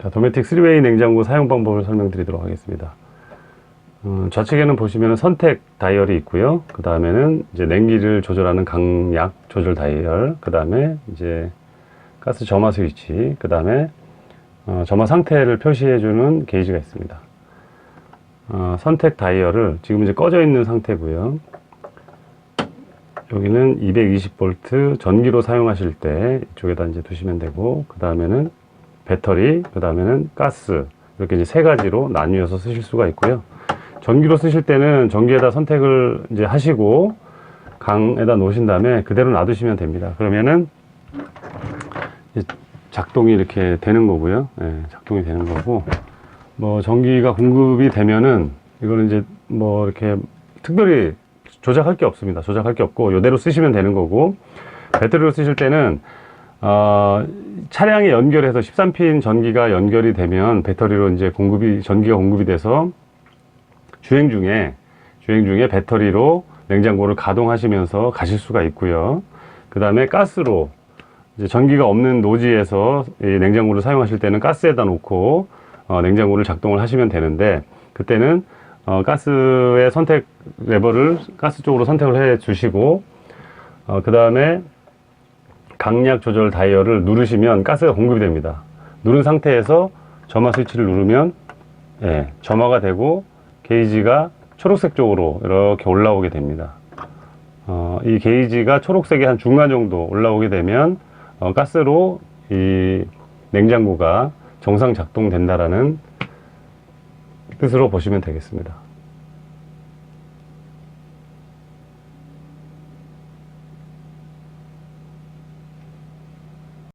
자, 도메틱 3웨이 냉장고 사용 방법을 설명드리도록 하겠습니다. 음, 좌측에는 보시면 선택 다이얼이 있고요. 그 다음에는 이제 냉기를 조절하는 강약 조절 다이얼, 그 다음에 이제 가스 점화 스위치, 그 다음에 어, 점화 상태를 표시해주는 게이지가 있습니다. 어, 선택 다이얼을 지금 이제 꺼져 있는 상태고요. 여기는 220V 전기로 사용하실 때 이쪽에다 이제 두시면 되고, 그 다음에는 배터리, 그 다음에는 가스, 이렇게 이제 세 가지로 나뉘어서 쓰실 수가 있고요. 전기로 쓰실 때는 전기에다 선택을 이제 하시고, 강에다 놓으신 다음에 그대로 놔두시면 됩니다. 그러면은 작동이 이렇게 되는 거고요. 예, 작동이 되는 거고, 뭐 전기가 공급이 되면은 이거는 이제 뭐 이렇게 특별히 조작할 게 없습니다. 조작할 게 없고 이대로 쓰시면 되는 거고 배터리로 쓰실 때는 어, 차량에 연결해서 13핀 전기가 연결이 되면 배터리로 이제 공급이 전기가 공급이 돼서 주행 중에 주행 중에 배터리로 냉장고를 가동하시면서 가실 수가 있고요. 그 다음에 가스로 이제 전기가 없는 노지에서 이 냉장고를 사용하실 때는 가스에다 놓고 어, 냉장고를 작동을 하시면 되는데 그때는 어, 가스의 선택 레버를 가스 쪽으로 선택을 해 주시고 어, 그 다음에 강약 조절 다이얼을 누르시면 가스가 공급이 됩니다. 누른 상태에서 점화 스위치를 누르면 예, 점화가 되고 게이지가 초록색 쪽으로 이렇게 올라오게 됩니다. 어, 이 게이지가 초록색이 한 중간 정도 올라오게 되면 어, 가스로 이 냉장고가 정상 작동된다라는 뜻으로 보시면 되겠습니다.